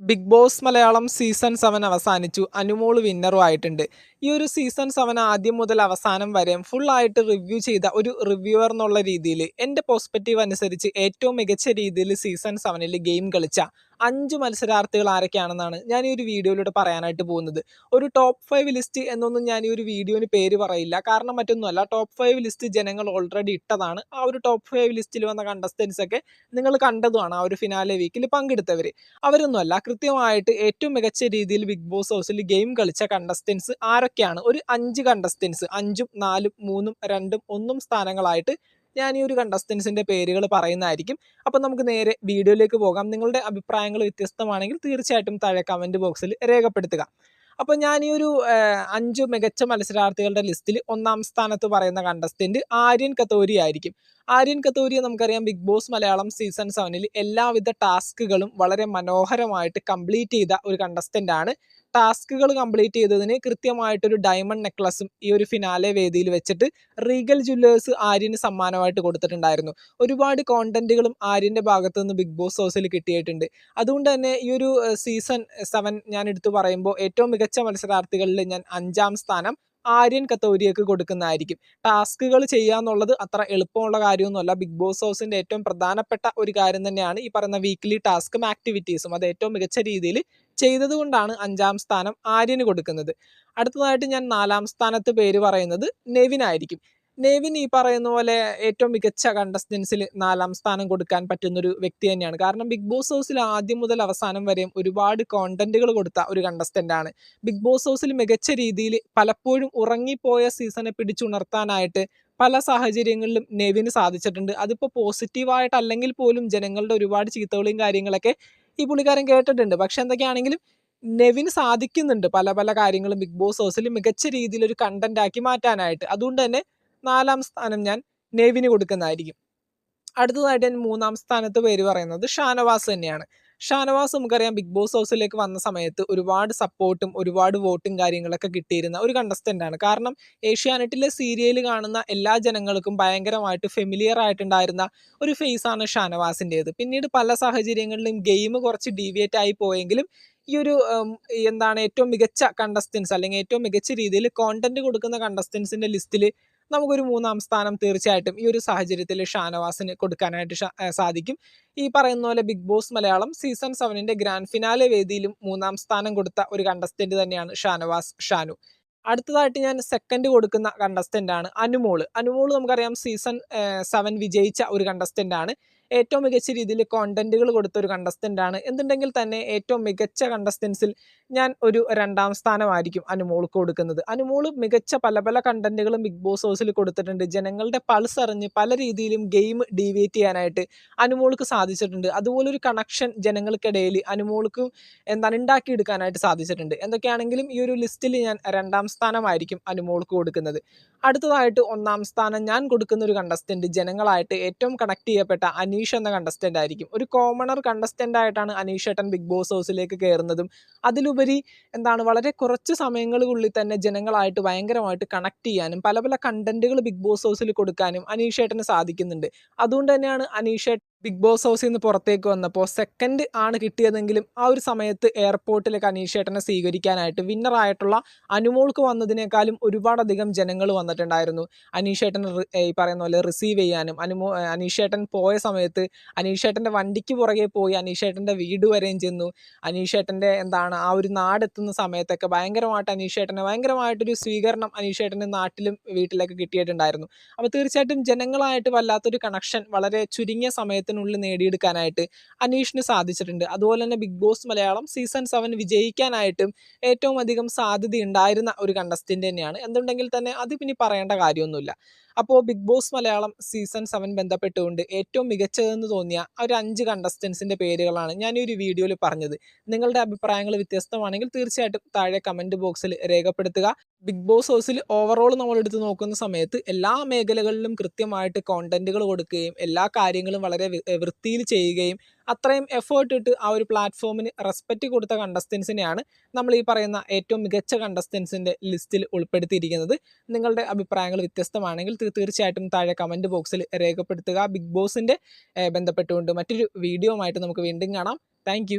Bigg Boss Malayalam season seven അവസാനിച്ചു. അനുമോൾ വിന്നറും ആയിട്ടുണ്ട്. ഈ ഒരു സീസൺ സെവൻ ആദ്യം മുതൽ അവസാനം വരെ ആയിട്ട് റിവ്യൂ ചെയ്ത ഒരു റിവ്യൂവർ എന്നുള്ള രീതിയിൽ എന്റെ പെർസ്പെക്റ്റീവ് അനുസരിച്ച് ഏറ്റവും മികച്ച രീതിയിൽ സീസൺ സെവനിൽ ഗെയിം കളിച്ച അഞ്ച് മത്സരാർത്ഥികൾ ആരൊക്കെയാണെന്നാണ് ഞാൻ ഈ ഒരു വീഡിയോയിലൂടെ പറയാനായിട്ട് പോകുന്നത്. ഒരു ടോപ്പ് ഫൈവ് ലിസ്റ്റ് എന്നൊന്നും ഞാൻ ഈ ഒരു വീഡിയോന് പേര് പറയില്ല. കാരണം മറ്റൊന്നുമല്ല ടോപ്പ് ഫൈവ് ലിസ്റ്റ് ജനങ്ങൾ ഓൾറെഡി ഇട്ടതാണ്. ആ ഒരു ടോപ്പ് ഫൈവ് ലിസ്റ്റിൽ വന്ന കണ്ടസ്റ്റൻസ് ഒക്കെ നിങ്ങൾ കണ്ടതുമാണ് ആ ഒരു ഫിനാലെ വീക്കിൽ പങ്കെടുത്തവർ അവരൊന്നുമല്ല കൃത്യമായിട്ട് ഏറ്റവും മികച്ച രീതിയിൽ ബിഗ് ബോസ് ഹൗസിൽ ഗെയിം കളിച്ച കണ്ടസ്റ്റൻസ് ആരൊക്കെയാണ്? ഒരു അഞ്ച് കണ്ടസ്റ്റൻസ് അഞ്ചും നാലും മൂന്നും രണ്ടും ഒന്നും സ്ഥാനങ്ങളായിട്ട് ഞാൻ ഈ ഒരു കണ്ടസ്റ്റൻസിന്റെ പേരുകൾ പറയുന്നതായിരിക്കും. അപ്പം നമുക്ക് നേരെ വീഡിയോയിലേക്ക് പോകാം. നിങ്ങളുടെ അഭിപ്രായങ്ങൾ വ്യത്യസ്തമാണെങ്കിൽ തീർച്ചയായിട്ടും താഴെ കമന്റ് ബോക്സിൽ രേഖപ്പെടുത്തുക. അപ്പോൾ ഞാൻ ഈ ഒരു അഞ്ച് മികച്ച മത്സരാർത്ഥികളുടെ ലിസ്റ്റിൽ ഒന്നാം സ്ഥാനത്ത് പറയുന്ന കണ്ടസ്റ്റന്റ് ആര്യൻ കത്തോരി ആയിരിക്കും. ആര്യൻ കത്തൂരിയെ നമുക്കറിയാം ബിഗ് ബോസ് മലയാളം സീസൺ സെവനിൽ എല്ലാവിധ ടാസ്കുകളും വളരെ മനോഹരമായിട്ട് കംപ്ലീറ്റ് ചെയ്ത ഒരു കണ്ടസ്റ്റന്റ് ആണ്. ടാസ്കുകൾ കംപ്ലീറ്റ് ചെയ്തതിന് കൃത്യമായിട്ടൊരു ഡയമണ്ട് നെക്ലസും ഈ ഒരു ഫിനാലെ വേദിയിൽ വെച്ചിട്ട് റീഗൽ ജ്വല്ലേഴ്സ് ആര്യന് സമ്മാനമായിട്ട് കൊടുത്തിട്ടുണ്ടായിരുന്നു. ഒരുപാട് കോണ്ടന്റുകളും ആര്യന്റെ ഭാഗത്തു നിന്ന് ബിഗ് ബോസ് ഹൗസിൽ കിട്ടിയിട്ടുണ്ട്. അതുകൊണ്ട് തന്നെ ഈ ഒരു സീസൺ സെവൻ ഞാൻ എടുത്തു പറയുമ്പോൾ ഏറ്റവും മികച്ച മത്സരാർത്ഥികളിൽ ഞാൻ അഞ്ചാം സ്ഥാനം ആര്യൻ കത്തോരിയക്ക് കൊടുക്കുന്നതായിരിക്കും. ടാസ്കുകൾ ചെയ്യുക എന്നുള്ളത് അത്ര എളുപ്പമുള്ള കാര്യമൊന്നുമല്ല. ബിഗ് ബോസ് ഹൗസിന്റെ ഏറ്റവും പ്രധാനപ്പെട്ട ഒരു കാര്യം തന്നെയാണ് ഈ പറയുന്ന വീക്ക്ലി ടാസ്കും ആക്ടിവിറ്റീസും അത് ഏറ്റവും മികച്ച രീതിയിൽ ചെയ്തതുകൊണ്ടാണ് അഞ്ചാം സ്ഥാനം ആര്യന് കൊടുക്കുന്നത്. അടുത്തതായിട്ട് ഞാൻ നാലാം സ്ഥാനത്ത് പേര് പറയുന്നത് നെവിനായിരിക്കും നെവിൻ ഈ പറയുന്ന പോലെ ഏറ്റവും മികച്ച കണ്ടസ്റ്റൻസിൽ നാലാം സ്ഥാനം കൊടുക്കാൻ പറ്റുന്ന ഒരു വ്യക്തി തന്നെയാണ്. കാരണം ബിഗ് ബോസ് ഹൗസിൽ ആദ്യം മുതൽ അവസാനം വരെയും ഒരുപാട് കോണ്ടന്റുകൾ കൊടുത്ത ഒരു കണ്ടസ്റ്റന്റ് ആണ്. ബിഗ് ബോസ് ഹൗസിൽ മികച്ച രീതിയിൽ പലപ്പോഴും ഉറങ്ങിപ്പോയ സീസണെ പിടിച്ചുണർത്താനായിട്ട് പല സാഹചര്യങ്ങളിലും നെവിന് സാധിച്ചിട്ടുണ്ട്. അതിപ്പോൾ പോസിറ്റീവായിട്ടല്ലെങ്കിൽ പോലും ജനങ്ങളുടെ ഒരുപാട് ചീത്തകളും കാര്യങ്ങളൊക്കെ ഈ പുള്ളിക്കാരൻ കേട്ടിട്ടുണ്ട്. പക്ഷെ എന്തൊക്കെയാണെങ്കിലും നെവിന് സാധിക്കുന്നുണ്ട് പല പല കാര്യങ്ങളും ബിഗ് ബോസ് ഹൗസിൽ മികച്ച രീതിയിൽ ഒരു കണ്ടന്റ് ആക്കി മാറ്റാനായിട്ട്. അതുകൊണ്ട് തന്നെ നാലാം സ്ഥാനം ഞാൻ നെവിന് കൊടുക്കുന്നതായിരിക്കും. അടുത്തതായിട്ട് ഞാൻ മൂന്നാം സ്ഥാനത്ത് പേര് പറയുന്നത് ഷാനവാസ് തന്നെയാണ്. ഷാനവാസ് നമുക്കറിയാം ബിഗ് ബോസ് ഹൗസിലേക്ക് വന്ന സമയത്ത് ഒരുപാട് സപ്പോർട്ടും ഒരുപാട് വോട്ടും കാര്യങ്ങളൊക്കെ കിട്ടിയിരുന്ന ഒരു കണ്ടസ്റ്റന്റ് ആണ്. കാരണം ഏഷ്യാനെറ്റിലെ സീരിയൽ കാണുന്ന എല്ലാ ജനങ്ങൾക്കും ഭയങ്കരമായിട്ട് ഫെമിലിയർ ആയിട്ടുണ്ടായിരുന്ന ഒരു ഫേസാണ് ഷാനവാസിന്റേത് പിന്നീട് പല സാഹചര്യങ്ങളിലും ഗെയിം കുറച്ച് ഡീവിയേറ്റ് ആയി പോയെങ്കിലും ഈ ഒരു എന്താണ് ഏറ്റവും മികച്ച കണ്ടസ്റ്റൻസ് അല്ലെങ്കിൽ ഏറ്റവും മികച്ച രീതിയിൽ കോണ്ടന്റ് കൊടുക്കുന്ന കണ്ടസ്റ്റൻസിന്റെ ലിസ്റ്റിൽ നമുക്കൊരു മൂന്നാം സ്ഥാനം തീർച്ചയായിട്ടും ഈ ഒരു സാഹചര്യത്തിൽ ഷാനവാസിന് കൊടുക്കാനായിട്ട് സാധിക്കും. ഈ പറയുന്ന പോലെ ബിഗ് ബോസ് മലയാളം സീസൺ സെവനിന്റെ ഗ്രാൻഡ് ഫിനാലെ വേദിയിലും മൂന്നാം സ്ഥാനം കൊടുത്ത ഒരു കണ്ടസ്റ്റന്റ് തന്നെയാണ് ഷാനവാസ് ഷാനു. അടുത്തതായിട്ട് ഞാൻ സെക്കൻഡ് കൊടുക്കുന്ന കണ്ടസ്റ്റന്റ് ആണ് അനുമോൾ. അനുമോൾ നമുക്കറിയാം സീസൺ സെവൻ വിജയിച്ച ഒരു കണ്ടസ്റ്റന്റ് ആണ്. ഏറ്റവും മികച്ച രീതിയിൽ കോണ്ടന്റുകൾ കൊടുത്ത ഒരു ആണ്. എന്തുണ്ടെങ്കിൽ തന്നെ ഏറ്റവും മികച്ച കണ്ടസ്റ്റൻസിൽ ഞാൻ ഒരു രണ്ടാം സ്ഥാനമായിരിക്കും അനുമോൾക്ക് കൊടുക്കുന്നത്. അനുമോൾ മികച്ച പല പല കണ്ടന്റുകളും ബിഗ് ബോസ് ഹൗസിൽ കൊടുത്തിട്ടുണ്ട്. ജനങ്ങളുടെ പൾസ് അറിഞ്ഞ് പല രീതിയിലും ഗെയിം ഡീവിയേറ്റ് ചെയ്യാനായിട്ട് അനുമോൾക്ക് സാധിച്ചിട്ടുണ്ട്. അതുപോലെ ഒരു കണക്ഷൻ ജനങ്ങൾക്കിടയിൽ അനുമോൾക്ക് എന്താണ് ഉണ്ടാക്കിയെടുക്കാനായിട്ട് സാധിച്ചിട്ടുണ്ട്. എന്തൊക്കെയാണെങ്കിലും ഈ ഒരു ലിസ്റ്റിൽ ഞാൻ രണ്ടാം സ്ഥാനമായിരിക്കും അനുമോൾക്ക് കൊടുക്കുന്നത്. അടുത്തതായിട്ട് ഒന്നാം സ്ഥാനം ഞാൻ കൊടുക്കുന്ന ഒരു കണ്ടസ്റ്റന്റ് ജനങ്ങളായിട്ട് ഏറ്റവും കണക്ട് ചെയ്യപ്പെട്ട അനീഷ് എന്ന കണ്ടസ്റ്റന്റ് ആയിരിക്കും. ഒരു കോമണർ കണ്ടസ്റ്റന്റ് ആയിട്ടാണ് അനീഷ് ഏട്ടൻ ബിഗ് ബോസ് ഹൗസിലേക്ക് കയറുന്നതും അതിലുപരി എന്താണ് വളരെ കുറച്ച് സമയങ്ങൾക്കുള്ളിൽ തന്നെ ജനങ്ങളായിട്ട് ഭയങ്കരമായിട്ട് കണക്ട് ചെയ്യാനും പല പല കണ്ടന്റുകൾ ബിഗ് ബോസ് ഹൗസിൽ കൊടുക്കാനും അനീഷ് ഏട്ടന് സാധിക്കുന്നുണ്ട്. അതുകൊണ്ട് തന്നെയാണ് അനീഷ് ബിഗ് ബോസ് ഹൗസിൽ നിന്ന് പുറത്തേക്ക് വന്നപ്പോൾ സെക്കൻഡ് ആണ് കിട്ടിയതെങ്കിലും ആ ഒരു സമയത്ത് എയർപോർട്ടിലേക്ക് അനീഷേട്ടനെ സ്വീകരിക്കാനായിട്ട് വിന്നറായിട്ടുള്ള അനുമോൾക്ക് വന്നതിനേക്കാളും ഒരുപാടധികം ജനങ്ങൾ വന്നിട്ടുണ്ടായിരുന്നു. അനീഷേട്ടൻ ഈ പറയുന്ന പോലെ റിസീവ് ചെയ്യാനും അനുമോ അനീഷേട്ടൻ പോയ സമയത്ത് അനീഷേട്ടന്റെ വണ്ടിക്ക് പുറകെ പോയി അനീഷേട്ടന്റെ വീട് വരെയും ചെന്നു. അനീഷേട്ടന്റെ എന്താണ് ആ ഒരു നാടെത്തുന്ന സമയത്തൊക്കെ ഭയങ്കരമായിട്ട് അനീഷേട്ടനെ ഭയങ്കരമായിട്ടൊരു സ്വീകരണം അനീഷേട്ടന് നാട്ടിലും വീട്ടിലൊക്കെ കിട്ടിയിട്ടുണ്ടായിരുന്നു. അപ്പോൾ തീർച്ചയായിട്ടും ജനങ്ങളായിട്ട് വല്ലാത്തൊരു കണക്ഷൻ വളരെ ചുരുങ്ങിയ സമയത്ത് സമയത്തിനുള്ളിൽ നേടിയെടുക്കാനായിട്ട് അനീഷിന് സാധിച്ചിട്ടുണ്ട്. അതുപോലെ തന്നെ Bigg Boss Malayalam season seven വിജയിക്കാനായിട്ടും ഏറ്റവും അധികം സാധ്യത ഉണ്ടായിരുന്ന ഒരു കണ്ടസ്റ്റന്റ് തന്നെയാണ്. എന്തുണ്ടെങ്കിൽ തന്നെ അത് പിന്നെ പറയേണ്ട കാര്യമൊന്നുമില്ല. അപ്പോൾ Bigg Boss Malayalam season seven ബന്ധപ്പെട്ടുകൊണ്ട് ഏറ്റവും മികച്ചതെന്ന് തോന്നിയ ഒരു അഞ്ച് കണ്ടസ്റ്റൻസിന്റെ പേരുകളാണ് ഞാൻ ഈ ഒരു വീഡിയോയിൽ പറഞ്ഞത്. നിങ്ങളുടെ അഭിപ്രായങ്ങൾ വ്യത്യസ്തമാണെങ്കിൽ തീർച്ചയായിട്ടും താഴെ കമന്റ് ബോക്സിൽ രേഖപ്പെടുത്തുക. ബിഗ് ബോസ് ഹൗസിൽ ഓവറോൾ നമ്മൾ എടുത്ത് നോക്കുന്ന സമയത്ത് എല്ലാ മേഖലകളിലും കൃത്യമായിട്ട് കോണ്ടന്റുകൾ കൊടുക്കുകയും എല്ലാ കാര്യങ്ങളും വളരെ വൃത്തിയിൽ ചെയ്യുകയും അത്രയും എഫേർട്ട് ഇട്ട് ആ ഒരു പ്ലാറ്റ്ഫോമിന് റെസ്പെക്റ്റ് കൊടുത്ത കണ്ടസ്റ്റൻസിനെയാണ് നമ്മൾ ഈ പറയുന്ന ഏറ്റവും മികച്ച കണ്ടസ്റ്റൻസിന്റെ ലിസ്റ്റിൽ ഉൾപ്പെടുത്തിയിരിക്കുന്നത്. നിങ്ങളുടെ അഭിപ്രായങ്ങൾ വ്യത്യസ്തമാണെങ്കിൽ തീർച്ചയായിട്ടും താഴെ കമന്റ് ബോക്സിൽ രേഖപ്പെടുത്തുക. ബിഗ് ബോസിന്റെ ബന്ധപ്പെട്ടുകൊണ്ട് മറ്റൊരു വീഡിയോ നമുക്ക് വീണ്ടും കാണാം. താങ്ക്